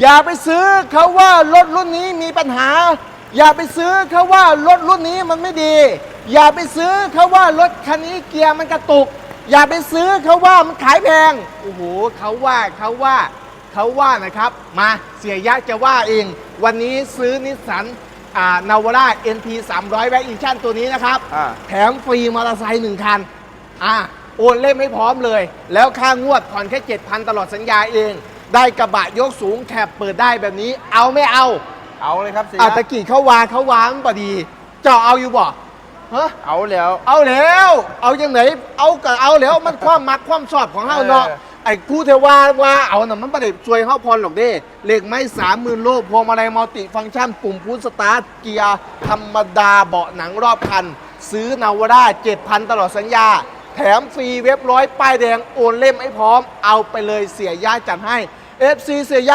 อย่าไปซื้อเขาว่ารถรุ่นนี้มีปัญหา อย่าไปซื้อเขาว่ารถรุ่นนี้มันไม่ดี อย่าไปซื้อเขาว่ารถคันนี้เกียร์มันกระตุก อย่าไปซื้อเขาว่ามันขายแพงโอ้โหเขาว่าเขาว่าเขาว่านะครับ มาเสียยะจะว่าเอง วันนี้ซื้อนิสสันอ่านาวาร่า NP 300 แวกอีชั่นตัวนี้นะครับ อ่า แถมฟรีมอเตอร์ไซค์หนึ่งคัน อะโอนเล่มให้พร้อมเลย แล้วค่างวดผ่อนแค่ 7,000 ตลอดสัญญาเอง ได้กระบะยกสูงแคบเปิดได้แบบนี้ เอาไม่เอาเอาเลยครับเสียอะตะกี้เขาวางเขาวางพอดีเจ้าเอาอยู่บ่ฮะเอาแล้ว เอาแล้ว เอาอย่างไหนเอาก็เอาแล้วมันความมักความชอบของเฮาเนาะเออไอ้ผู้เทว่าว่าเอาน่ะมันประเด็ช่วยเฮาพรหรอกเด้เหล็กไม้สามหมื่นโลพวงมาลัยมัลติฟังก์ชัน ปุ่มพุชสตาร์ทเกียร์ธรรมดาเบาะหนังรอบคัน ซื้อนาวาร่า7,000ตลอดสัญญา แถมฟรีเว็บร้อยป้ายแดงโอนเล่มให้พร้อมเอาไปเลยเสียย่าจัดให้ FC เสียย่า